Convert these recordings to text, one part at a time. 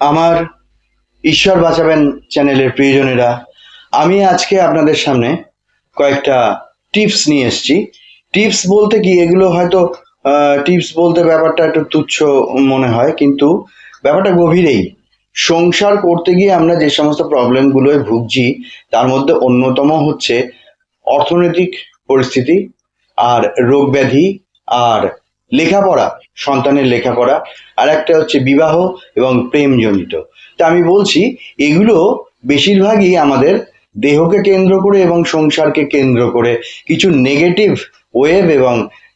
আমার ঈশ্বর বাঁচাবেন চ্যানেলের প্রিয়জনেরা, আমি আজকে আপনাদের সামনে কয়েকটা টিপস নিয়ে এসেছি। টিপস বলতে কি, এগুলো হয়তো টিপস বলতে ব্যাপারটা একটু তুচ্ছ মনে হয়, কিন্তু ব্যাপারটা গভীরেই। সংসার করতে গিয়ে আমরা যে সমস্ত প্রবলেমগুলোয় ভুগছি, তার মধ্যে অন্যতম হচ্ছে অর্থনৈতিক পরিস্থিতি আর রোগ ব্যাধি আর লেখাপড়া, সন্তানের লেখাপড়া, আর একটা হচ্ছে বিবাহ এবং প্রেমজনিত। তা আমি বলছি, এগুলো বেশিরভাগই আমাদের দেহকে কেন্দ্র করে এবং সংসারকে কেন্দ্র করে কিছু নেগেটিভ ওয়েভ এবং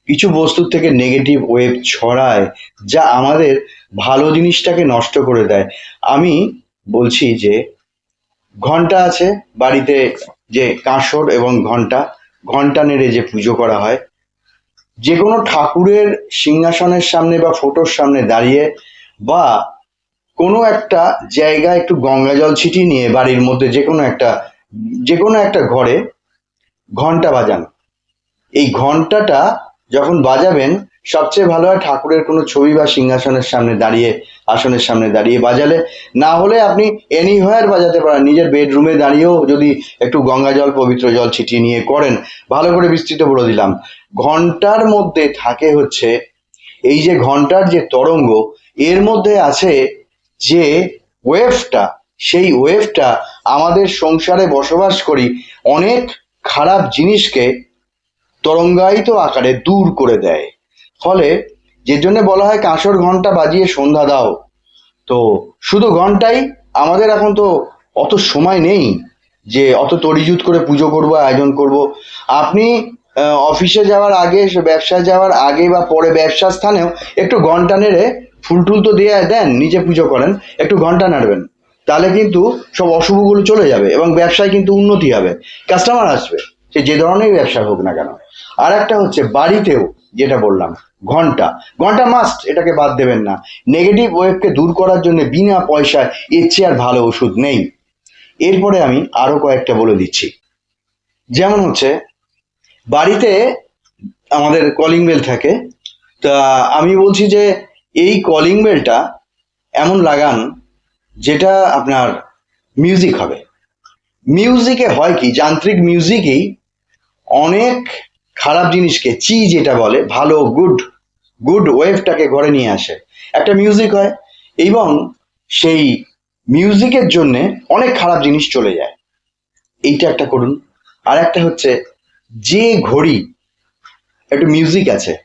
কিছু বস্তুর থেকে নেগেটিভ ওয়েভ ছড়ায়, যা আমাদের ভালো জিনিসটাকে নষ্ট করে দেয়। আমি বলছি যে, ঘণ্টা আছে, বাড়িতে যে কাঁসর এবং ঘণ্টা ঘণ্টা নেড়ে যে পুজো করা হয় যে কোনো ঠাকুরের সিংহাসনের সামনে বা ফটোর সামনে দাঁড়িয়ে বা কোনো একটা জায়গায় একটু গঙ্গা জল ছিটিয়ে নিয়ে বাড়ির মধ্যে যে কোনো একটা যে কোনো একটা ঘরে ঘণ্টা বাজান। এই ঘন্টাটা যখন বাজাবেন, সবচেয়ে ভালো হয় ঠাকুরের কোনো ছবি বা সিংহাসনের সামনে দাঁড়িয়ে আসনের সামনে দাঁড়িয়ে বাজালে। না হলে আপনি এনিহোয়ার বাজাতে পারেন। নিজের বেডরুমে দাঁড়িয়েও যদি একটু গঙ্গা জল, পবিত্র জল ছিটিয়ে নিয়ে করেন, ভালো করে বিস্তৃত বলে দিলাম। ঘণ্টার মধ্যে থাকে হচ্ছে, এই যে ঘণ্টার যে তরঙ্গ, এর মধ্যে আছে যে ওয়েভটা, সেই ওয়েভটা আমাদের সংসারে বসবাস করি অনেক খারাপ জিনিসকে তরঙ্গায়িত আকারে দূর করে দেয়। ফলে যে জন্য বলা হয় কাঁসর ঘণ্টা বাজিয়ে সন্ধ্যা দাও। তো শুধু ঘন্টাই আমাদের এখন তো অত সময় নেই যে অত তড়িজুত করে পুজো করব, আয়োজন করব। আপনি অফিসে যাওয়ার আগে ব্যবসায় যাওয়ার আগে বা পরে ব্যবসা স্থানেও একটু ঘণ্টা নেড়ে ফুল টুল তো দিয়ে দেন, নিজে পুজো করেন, একটু ঘণ্টা নাড়বেন। তাহলে কিন্তু সব অশুভগুলো চলে যাবে এবং ব্যবসায় কিন্তু উন্নতি হবে কাস্টমার আসবে। সে যে ধরনের ব্যবসা হোক না কেন। আর একটা হচ্ছে বাড়িতেও যেটা বললাম ঘণ্টা। ঘণ্টা মাস্ট এটাকে বাদ দেবেন না। নেগেটিভ ওয়েভকে দূর করার জন্য বিনা পয়সায় এর চেয়ে আর ভালো ওষুধ নেই। এরপরে আমি আরও কয়েকটা বলে দিচ্ছি। যেমন হচ্ছে, বাড়িতে আমাদের কলিং বেল থাকে। তা আমি বলছি যে, এই কলিং বেলটা এমন লাগান যেটা আপনার মিউজিক হবে। মিউজিকে হয় কি, যান্ত্রিক মিউজিকেই অনেক খারাপ জিনিসকে চি যেটা বলে, ভালো গুড গুড ওয়েভটাকে ঘরে নিয়ে আসে। একটা মিউজিক হয় এবং সেই মিউজিকের জন্য অনেক খারাপ জিনিস চলে যায়। এইটা একটা করুন। আর একটা হচ্ছে যে ঘড়ি, একটু মিউজিক আছে,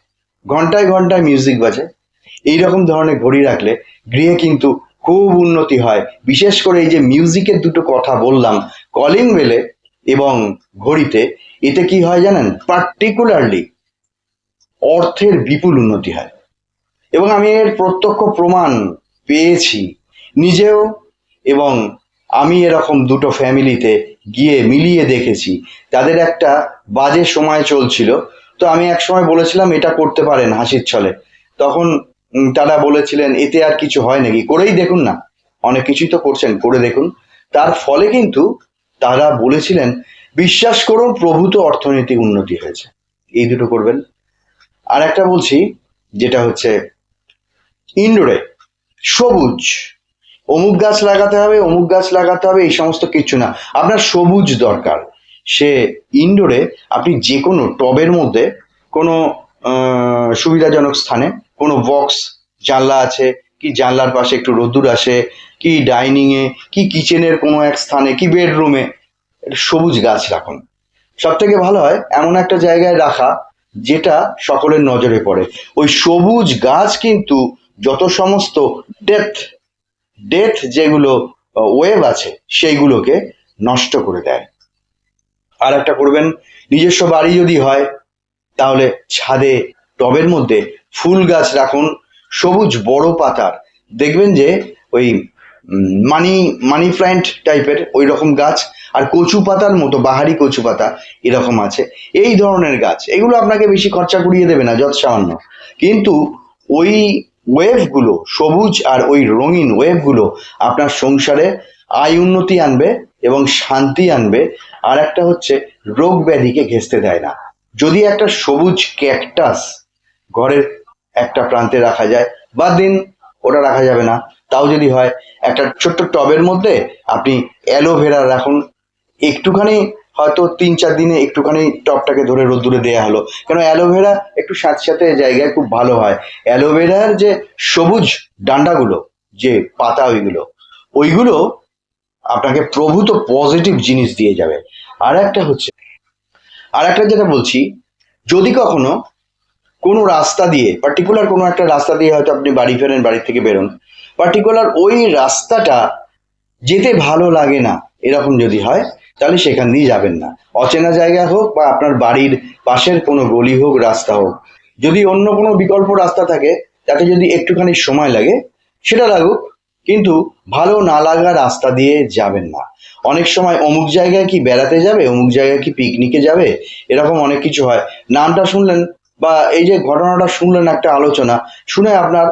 ঘন্টায় ঘন্টায় মিউজিক বাজে, এইরকম ধরনের ঘড়ি রাখলে গৃহে কিন্তু খুব উন্নতি হয়। বিশেষ করে এই যে মিউজিকের দুটো কথা বললাম কলিং বেলে এবং ঘড়িতে, এতে কি হয় জানেন? পার্টিকুলারলি অর্থের বিপুল উন্নতি হয়। এবং আমি এর প্রত্যক্ষ প্রমাণ পেয়েছি নিজেও, এবং আমি এরকম দুটো ফ্যামিলিতে গিয়ে মিলিয়ে দেখেছি। তাদের একটা বাজে সময় চলছিল। তো আমি এক সময় বলেছিলাম, এটা করতে পারেন হাসির ছলে। তখন তারা বলেছিলেন, এতে আর কিছু হয় নাকি? করেই দেখুন না। অনেক কিছুই তো করছেন, করে দেখুন। তার ফলে কিন্তু তারা বলেছিলেন, বিশ্বাস করুন, প্রভূত অর্থনৈতিক উন্নতি হয়েছে। এই দুটো করবেন। আর একটা বলছি, যেটা হচ্ছে ইনডোরে সবুজ, অমুক গাছ লাগাতে হবে, অমুক গাছ লাগাতে হবে, এই সমস্ত কিছু না। আপনার সবুজ দরকার। সে ইনডোরে আপনি যে কোনো টবের মধ্যে কোনো সুবিধাজনক স্থানে কোনো বক্স, জানলা আছে, কি জানলার পাশে একটু রোদ্দুর আসে কি ডাইনিং এ কি কিচেনের কোনো এক স্থানে, কি বেডরুমে সবুজ গাছ রাখুন। সব থেকে ভালো হয়, এমন একটা জায়গায় রাখা যেটা সকলের নজরে পড়ে। ওই সবুজ গাছ কিন্তু যত সমস্ত ডেথ ডেথ যেগুলো ওয়েভ আছে, সেইগুলোকে নষ্ট করে দেয়। আর একটা করবেন, নিজস্ব বাড়ি যদি হয়, তাহলে ছাদে, টবের মধ্যে ফুল গাছ রাখুন, সবুজ বড় পাতার। দেখবেন যে ওই মানি মানি প্ল্যান্ট টাইপের ওই রকম গাছ আর কচু পাতার মতো, বাহারি কচু পাতা এরকম আছে। এই ধরনের গাছ, এগুলো আপনাকে বেশি খরচা করিয়ে দেবে না যত সামান্য কিন্তু ওই ওয়েভগুলো, সবুজ আর ওই রঙিন ওয়েভগুলো আপনার সংসারে আয় উন্নতি আনবে এবং শান্তি আনবে। আর একটা হচ্ছে, রোগ ব্যাধিকে ঘেঁচতে দেয় না। যদি একটা সবুজ ক্যাকটাস ঘরের একটা প্রান্তে রাখা যায়, বা দিন ওটা রাখা যাবে না তাও যদি হয়, একটা ছোট্ট টবের মধ্যে আপনি অ্যালোভেরা রাখুন। একটুখানি হয়তো তিন চার দিনে একটুখানি টপটাকে ধরে রোদ্দুরে দেওয়া হলো। কেন অ্যালোভেরা একটু স্যাঁতস্যাঁতে জায়গায় খুব ভালো হয়। অ্যালোভেরার যে সবুজ ডান্ডাগুলো, যে পাতা ওইগুলো ওইগুলো আপনাকে প্রভূত পজিটিভ জিনিস দিয়ে যাবে। আর একটা হচ্ছে আর একটা যেটা বলছি, যদি কখনো কোনো রাস্তা দিয়ে, পার্টিকুলার কোনো একটা রাস্তা দিয়ে হয়তো আপনি বাড়ি ফেরেন, বাড়ি থেকে বেরোন পার্টিকুলার ওই রাস্তাটা যেতে ভালো লাগে না, এরকম যদি হয়, তাহলে সেখান দিয়ে যাবেন না। অচেনা জায়গা হোক বা আপনার বাড়ির পাশের কোনো গলি হোক, রাস্তা হোক, যদি অন্য কোনো বিকল্প রাস্তা থাকে, তাতে যদি একটুখানি সময় লাগে, সেটা লাগুক, কিন্তু ভালো না লাগা রাস্তা দিয়ে যাবেন না। অনেক সময় অমুক জায়গায় কি বেড়াতে যাবে, অমুক জায়গায় কি পিকনিকে যাবে, এরকম অনেক কিছু হয়। নামটা শুনলেন বা এই যে ঘটনাটা শুনলেন একটা আলোচনা, শুনে আপনার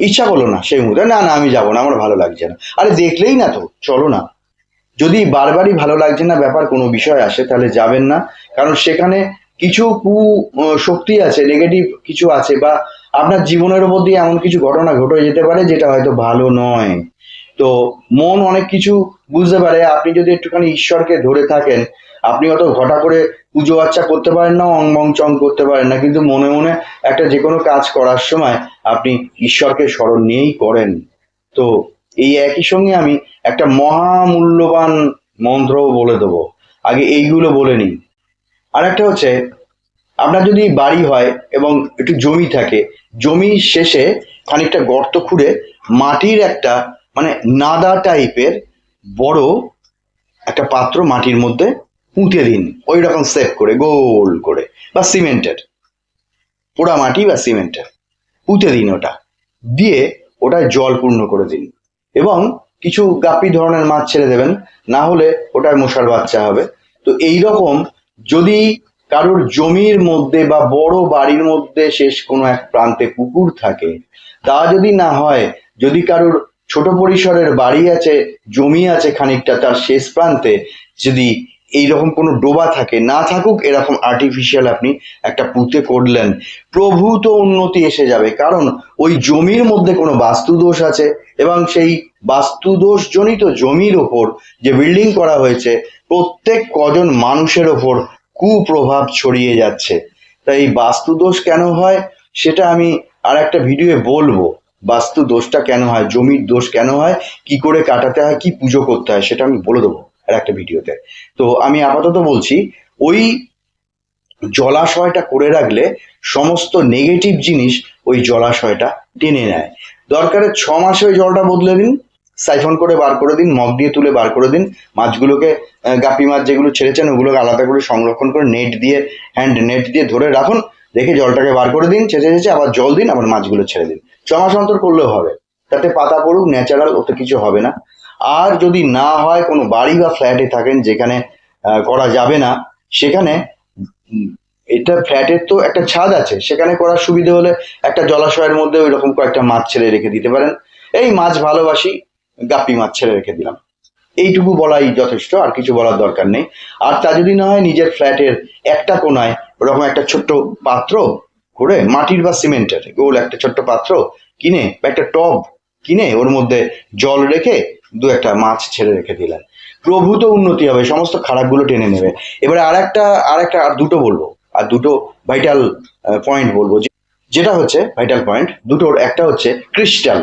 ইচ্ছা করল না সেই মুহূর্তে। না না, আমি যাব না, আমার ভালো লাগছে না। আরে দেখলেই না তো, চলো না। যদি বারবারই ভালো লাগছে না, ব্যাপার কোনো বিষয় আসে, তাহলে যাবেন না। কারণ সেখানে কিছু কু শক্তি আছে নেগেটিভ কিছু আছে, বা আপনার জীবনের উপর দিয়ে এমন কিছু ঘটনা ঘটে যেতে পারে, যেটা হয়তো ভালো নয়। তো মন অনেক কিছু বুঝতে পারে। আপনি যদি একটুখানি ঈশ্বরকে ধরে থাকেন, আপনি অত ঘটা করে পুজো আচ্চা করতে পারেন না, অং বং চং করতে পারেন না, কিন্তু মনে মনে একটা যে কোনো কাজ করার সময় আপনি ঈশ্বরকে স্মরণ নিয়েই করেন। তো এই একই সঙ্গে আমি একটা মহামূল্যবান মন্ত্রও বলে দেবো। আগে এইগুলো বলে নিই। আর একটা হচ্ছে, আপনার যদি বাড়ি হয় এবং একটু জমি থাকে, জমির শেষে খানিকটা গর্ত খুঁড়ে মাটির একটা মানে নাদা টাইপের বড় একটা পাত্র মাটির মধ্যে পুঁতে দিন। ওই রকম সেভ করে, গোল করে। বা সিমেন্টের। পোড়া মাটি বা সিমেন্টের। পুঁতে দিন ওটা। দিয়ে ওটা জল পূর্ণ করে দিন। এবং কিছু গাপ্পি ধরনের মাছ ছেড়ে দেবেন। না হলে ওটায় মশার বাচ্চা হবে। তো এই রকম যদি কারোর জমির মধ্যে বা বড় বাড়ির মধ্যে শেষ কোনো এক প্রান্তে পুকুর থাকে, তা যদি না হয়, যদি কারোর ছোট পরিসরের বাড়ি আছে, জমি আছে খানিকটা তার শেষ প্রান্তে, যদি এইরকম কোনো ডোবা থাকে, না থাকুক এরকম আর্টিফিশিয়াল আপনি একটা পুঁতে করলেন প্রভূত উন্নতি এসে যাবে। কারণ ওই জমির মধ্যে কোনো বাস্তুদোষ আছে এবং সেই বাস্তুদোষ জনিত জমির ওপর যে বিল্ডিং করা হয়েছে, প্রত্যেক কজন মানুষের ওপর কুপ্রভাব ছড়িয়ে যাচ্ছে। তাই এই বাস্তুদোষ কেন হয়? সেটা আমি আর একটা ভিডিওয়ে বলব। বাস্তু দোষটা কেন হয়? জমির দোষ কেন হয়? কি করে কাটাতে হয়? কি পুজো করতে হয়? সেটা আমি বলে দেবো। আর একটা ভিডিওতে। তো আমি আপাতত বলছি, ওই জলাশয়টা করে রাখলে সমস্ত নেগেটিভ জিনিস ওই জলাশয়টা টেনে নেয়। দরকারে ছ মাসে ওই জলটা বদলে দিন সাইফন করে বার করে দিন, মগ দিয়ে তুলে বার করে দিন, মাছগুলোকে গাপি মাছ যেগুলো ছেড়েছেন ওগুলোকে আলাদা করে সংরক্ষণ করে নেট দিয়ে হ্যান্ড নেট দিয়ে ধরে রাখুন, রেখে জলটাকে বার করে দিন, ছেঁচে চেঁচে আবার জল দিন, আবার মাছগুলো ছেড়ে দিন। ছ মাস অন্তর করলেও হবে। তাতে পাতা পড়ুক ন্যাচারাল ওতে কিছু হবে না। আর যদি না হয় কোনো বাড়ি বা ফ্ল্যাটে থাকেন যেখানে করা যাবে না, সেখানে এটা ফ্ল্যাটের তো একটা ছাদ আছে, সেখানে করার সুবিধে হলে একটা জলাশয়ের মধ্যে ওই রকম কয়েকটা মাছ ছেড়ে রেখে দিতে পারেন। এই মাছ ভালোবাসি, গাপ্পি মাছ ছেড়ে রেখে দিলাম। এইটুকু বলাই যথেষ্ট, আর কিছু বলার দরকার নেই। আর তা যদি না হয়, নিজের ফ্ল্যাটের একটা কোনায় ওরকম একটা ছোট্ট পাত্র করে, মাটির বা সিমেন্টের গোল একটা ছোট্ট পাত্র কিনে বা একটা টব কিনে ওর মধ্যে জল রেখে দু একটা মাছ ছেড়ে রেখে দিলেন। প্রভূত উন্নতি হবে, সমস্ত খারাপগুলো টেনে নেবে। এবারে আর একটা আর একটা আর দুটো বলব, আর দুটো ভাইটাল পয়েন্ট বলব। যেটা হচ্ছে ভাইটাল পয়েন্ট দুটোর, একটা হচ্ছে ক্রিস্টাল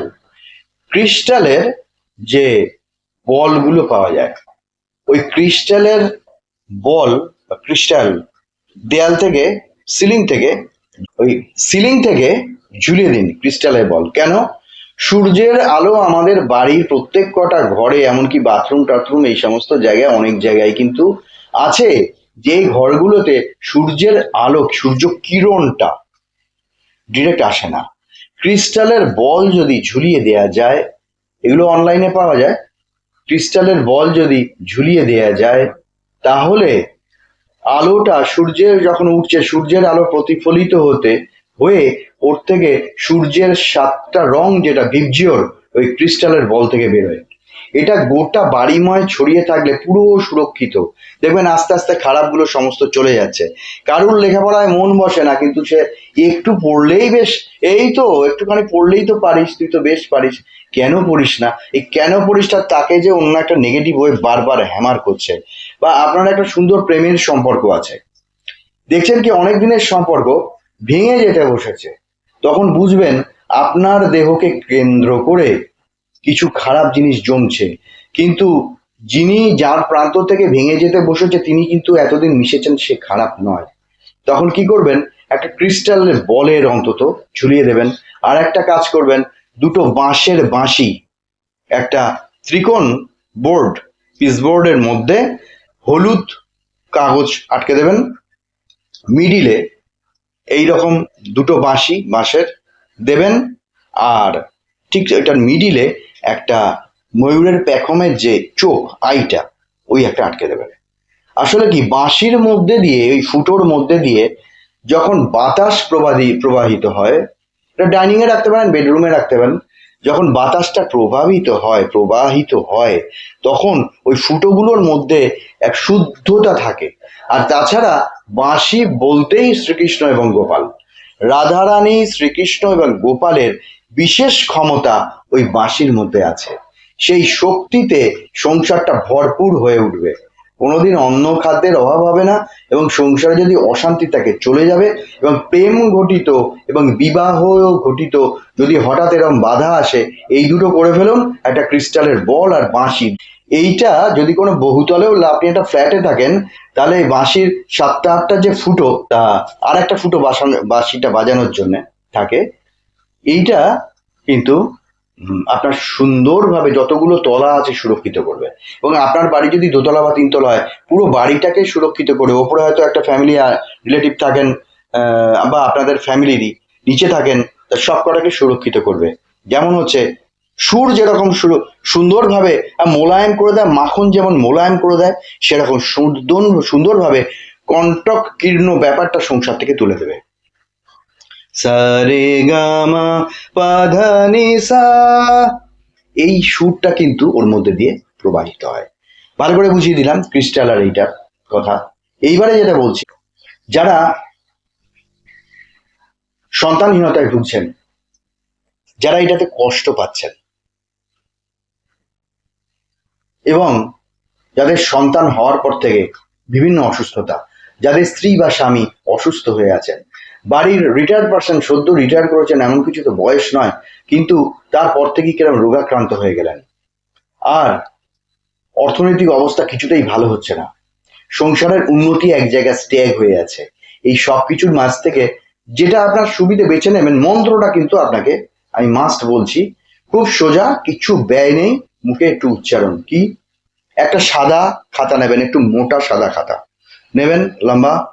ক্রিস্টালের যে বলগুলো পাওয়া যায়, ওই ক্রিস্টালের বল ক্রিস্টাল দেয়াল থেকে সিলিং থেকে, ওই সিলিং থেকে ঝুলিয়ে দিন ক্রিস্টালের বল। কেন? সূর্যের আলো আমাদের বাড়ির প্রত্যেক কটা ঘরে, এমনকি বাথরুম টাথরুম এই সমস্ত জায়গায়, অনেক জায়গায় কিন্তু আছে। যে ঘরগুলোতে সূর্যের আলো, সূর্য কিরণটা ডিরেক্ট আসে না। ক্রিস্টালের বল যদি ঝুলিয়ে দেয়া যায়, এগুলো অনলাইনে পাওয়া যায়, ক্রিস্টালের বল যদি ঝুলিয়ে দেয়া যায়, তাহলে আলোটা সূর্যের যখন উঠছে, সূর্যের আলো প্রতিফলিত হতে হয়ে ওর থেকে সূর্যের সাতটা রং যেটা ভিবজিওর ওই ক্রিস্টালের বল থেকে বেরোয় এটা গোটা বাড়িময় ছড়িয়ে থাকলে পুরো সুরক্ষিত। দেখবেন আস্তে আস্তে খারাপগুলো সমস্ত চলে যাচ্ছে। কারুর লেখাপড়ায় মন বসে না, কিন্তু সে একটু পড়লেই বেশ, এই তো, একটুখানি পড়লেই তো পারিস, তুই তো বেশ পারিস। কেন পড়িস না? এই কেন পড়িসটা তাকে যে অন্য একটা নেগেটিভ ওয়ে বারবার হ্যামার করছে। বা আপনার একটা সুন্দর প্রেমের সম্পর্ক আছে। দেখছেন কি, অনেক দিনের সম্পর্ক ভেঙে যেতে বসেছে। তখন বুঝবেন আপনার দেহকে কেন্দ্র করে কিছু খারাপ জিনিস জমছে। কিন্তু যিনি যার প্রান্ত থেকে ভেঙে যেতে বসেছে, তিনি কিন্তু এতদিন মিশেছেন সে খারাপ নয়। তখন কি করবেন? একটা ক্রিস্টালের বলের অন্তত ঝুলিয়ে দেবেন। আর একটা কাজ করবেন, দুটো বাঁশের বাঁশি, একটা ত্রিকোণ বোর্ড পিসবোর্ডের মধ্যে হলুদ কাগজ আটকে দেবেন। মিডিলে এই রকম দুটো বাঁশি বাঁশের দেবেন, আর ঠিক এটার মিডিলে একটা ময়ূরের পেখমের যে চোখ, আইটা, ওই একটা আটকে দেবেন। আসলে কি, বাঁশির মধ্যে দিয়ে, ওই ফুটোর মধ্যে দিয়ে যখন বাতাস প্রবাহী, প্রবাহিত হয়, এটা ডাইনিং এ রাখতে পারেন বেডরুমে রাখতে পারেন, যখন বাতাসটা প্রভাবিত হয়, প্রবাহিত হয়, তখন ওই ফুটোগুলোর মধ্যে এক শুদ্ধতা থাকে। আর তাছাড়া বাঁশি বলতেই শ্রীকৃষ্ণ এবং গোপাল। রাধারানী শ্রীকৃষ্ণ এবং গোপালের বিশেষ ক্ষমতা ওই বাঁশির মধ্যে আছে। সেই শক্তিতে সংসারটা ভরপুর হয়ে উঠবে। কোনোদিন অন্ন খাদ্যের অভাব হবে না এবং সংসারে যদি অশান্তি থাকে চলে যাবে এবং প্রেম ঘটিত এবং বিবাহ ঘটিত যদি হঠাৎ এরকম বাধা আসে, এই দুটো করে ফেলুন, একটা ক্রিস্টালের বল আর বাঁশি। এইটা যদি কোনো বহুতলেও আপনি একটা ফ্ল্যাটে থাকেন তাহলে এই বাঁশির সাতটা আটটা যে ফুটো, তা আর একটা ফুটো বাসানো, বাঁশিটা বাজানোর জন্য থাকে। এইটা কিন্তু আপনার সুন্দরভাবে যতগুলো তলা আছে সুরক্ষিত করবে। এবং আপনার বাড়ি যদি দোতলা বা তিনতলা হয়, পুরো বাড়িটাকে সুরক্ষিত করবে ওপরে হয়তো একটা ফ্যামিলি রিলেটিভ থাকেন বা আপনাদের ফ্যামিলিরই নিচে থাকেন, তা সব কটাকে সুরক্ষিত করবে। যেমন হচ্ছে সুর যেরকম সুন্দরভাবে মোলায়েম করে দেয়, মাখন যেমন মোলায়েম করে দেয়, সেরকম সুন্দর, সুন্দরভাবে কণ্টক কীর্ণ ব্যাপারটা সংসার থেকে তুলে দেবে। সারে গামা পাধানি সা এই সুরটা কিন্তু ওর মধ্যে দিয়ে প্রবাহিত হয়। ভালো করে বুঝিয়ে দিলাম ক্রিস্টাল আর এইটার কথা। এইবারে যেটা বলছি, যারা সন্তানহীনতায় ভুগছেন, যারা এটাতে কষ্ট পাচ্ছেন এবং যাদের সন্তান হওয়ার পর থেকে বিভিন্ন অসুস্থতা, যাদের স্ত্রী বা স্বামী অসুস্থ হয়ে আছেন, বাড়ির রিটায়ার্ড পার্সন সদ্য রিটায়ার করেছেন এমন কিছু তো বয়স নয়, কিন্তু তারপর থেকে কিরম রোগাক্রান্ত হয়ে গেলেন। আর অর্থনৈতিক অবস্থা কিছুতেই ভালো হচ্ছে না। সংসারের উন্নতি এক জায়গায় স্ট্যাগ হয়ে আছে। এই সব কিছুর মাঝ থেকে যেটা আপনার সুবিধে বেছে নেবেন, মন্ত্রটা কিন্তু আপনাকে, আমি মাস্ট বলছি, খুব সোজা, কিছু ব্যয় নেই মুখে একটু উচ্চারণ। কি? একটা সাদা খাতা নেবেন, একটু মোটা সাদা খাতা। নেবেন লম্বা।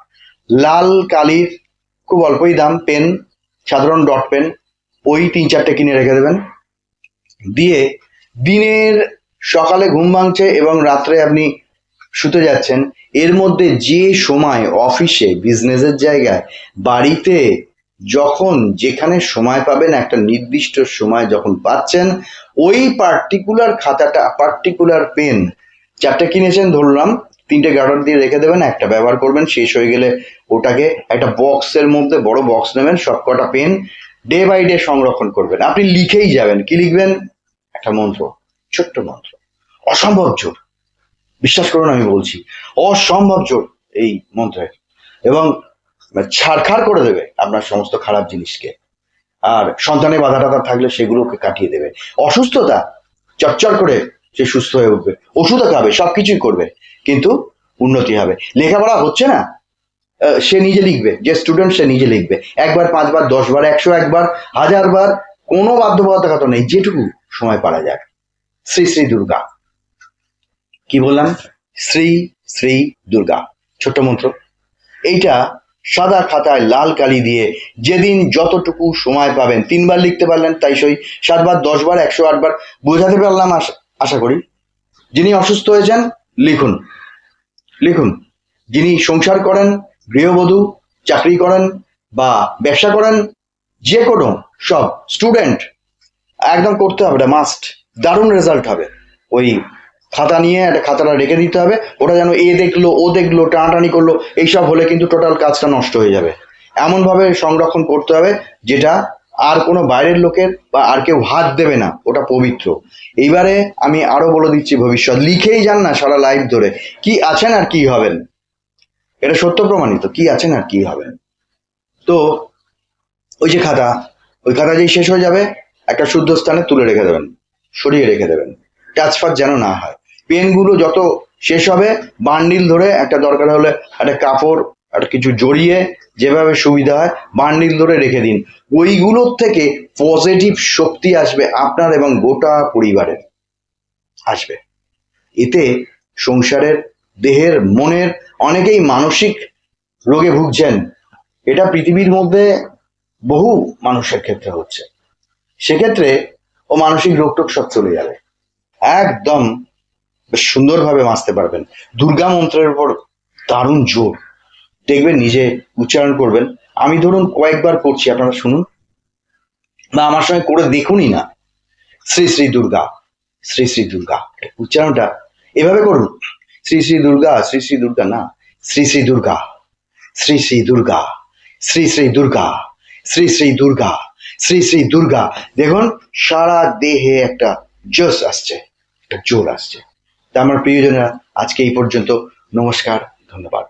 লাল কালির খুব অল্পই দাম, পেন, সাধারণ ডট পেন, ওই তিন চারটে কিনে রেখে দেবেন। দিয়ে দিনের সকালে ঘুম ভাঙছে এবং রাত্রে আপনি শুতে যাচ্ছেন, এর মধ্যে যে সময় অফিসে, বিজনেসের জায়গায়, বাড়িতে যখন যেখানে সময় পাবেন, একটা নির্দিষ্ট সময় যখন পাচ্ছেন, ওই পার্টিকুলার খাতাটা পার্টিকুলার পেন চারটে কিনেছেন, ধরলাম, তিনটে গার্ডার দিয়ে রেখে দেবেন, একটা ব্যবহার করবেন, শেষ হয়ে গেলে ওটাকে একটা বক্সের মধ্যে বড় বক্স নেবেন, সবকটা পেন ডে বাই ডে সংরক্ষণ করবেন। আপনি লিখেই যাবেন। কি লিখবেন? একটা মন্ত্র, ছোট্ট মন্ত্র। অসম্ভব জোর। বিশ্বাস করুন, আমি বলছি, অসম্ভব জোর এই মন্ত্রের। এবং ছাড়খাড় করে দেবে আপনার সমস্ত খারাপ জিনিসকে। আর সন্তানের বাধা টাধা থাকলে সেগুলোকে কাটিয়ে দেবে। অসুস্থতা চটচট করে সে সুস্থ হয়ে উঠবে। ওষুধও খাবে, সবকিছুই করবে, কিন্তু উন্নতি হবে। লেখাপড়া হচ্ছে না সে নিজে লিখবে, যে স্টুডেন্ট সে নিজে লিখবে। একবার, পাঁচবার, দশবার, একশো একবার, হাজারবার, কোনো বাধ্যবাধকতা নেই, যেটুকু সময় পারা যায় শ্রী শ্রী দুর্গা। কি বললাম? শ্রী শ্রী দুর্গা। ছোট্ট মন্ত্র। এইটা সাদা খাতায় লাল কালি দিয়ে যেদিন যতটুকু সময় পাবেন, তিনবার লিখতে পারলেন তাই সই, সাতবার, দশবার, একশো আটবার, বোঝাতে পারলাম আশা- করি। যিনি অসুস্থ হয়েছেন, লিখুন। লিখুন। যিনি সংসার করেন, গৃহবধূ, চাকরি করেন বা ব্যবসা করেন, যে কোনো সব, স্টুডেন্ট, একদম করতে হবে না, মাস্ট। দারুণ রেজাল্ট হবে। ওই খাতা নিয়ে একটা খাতাটা রেখে দিতে হবে। ওটা যেন এ দেখল, ও দেখল, টানাটানি করল, এইসব হলে কিন্তু টোটাল কাজটা নষ্ট হয়ে যাবে। এমনভাবে সংরক্ষণ করতে হবে যেটা আর কোনো বাইরের লোকের বা আর কেউ হাত দেবে না, ওটা পবিত্র। এইবারে আমি আরও বলে দিচ্ছি ভবিষ্যৎ। লিখেই যান না সারা লাইফ ধরে। কি আছেন আর কি হবেন? এটা সত্য প্রমাণিত। কি আছেন আর কি হবেন? তো ওই যে খাতা, ওই খাতা যেই শেষ হয়ে যাবে, একটা শুদ্ধ স্থানে তুলে রেখে দেবেন, সরিয়ে রেখে দেবেন। ট্রান্সফার যেন না হয়। পেনগুলো যত শেষ হবে, বান্ডিল ধরে একটা দরকার হলে একটা কাপড় একটা কিছু জড়িয়ে যেভাবে সুবিধা হয়, বান্ডিল ধরে রেখে দিন। ওইগুলোর থেকে পজিটিভ শক্তি আসবে আপনার এবং গোটা পরিবারের। আসবে। এতে সংসারের, দেহের, মনের অনেকেই মানসিক রোগে ভুগছেন। এটা পৃথিবীর মধ্যে বহু মানুষের ক্ষেত্রে হচ্ছে। সেক্ষেত্রে ও মানসিক রোগ টোগ সব চলে যাবে। একদম বেশ সুন্দরভাবে বাঁচতে পারবেন। দুর্গা মন্ত্রের উপর দারুণ জোর। দেখবেন, নিজে উচ্চারণ করবেন। আমি ধরুন কয়েকবার করছি, আপনারা শুনুন। বা আমার সঙ্গে করে দেখুনই না। শ্রী শ্রী দুর্গা, শ্রী শ্রী দুর্গা, উচ্চারণটা এভাবে করুন। শ্রী শ্রী দুর্গা, শ্রী শ্রী দুর্গা না, শ্রী শ্রী দুর্গা, শ্রী শ্রী দুর্গা, শ্রী শ্রী দুর্গা, শ্রী শ্রী দুর্গা, শ্রী শ্রী দুর্গা। দেখুন, সারা দেহে একটা জোশ আসছে, একটা জোর আসছে। তা আমার প্রিয়জনেরা আজকে এই পর্যন্ত নমস্কার ধন্যবাদ।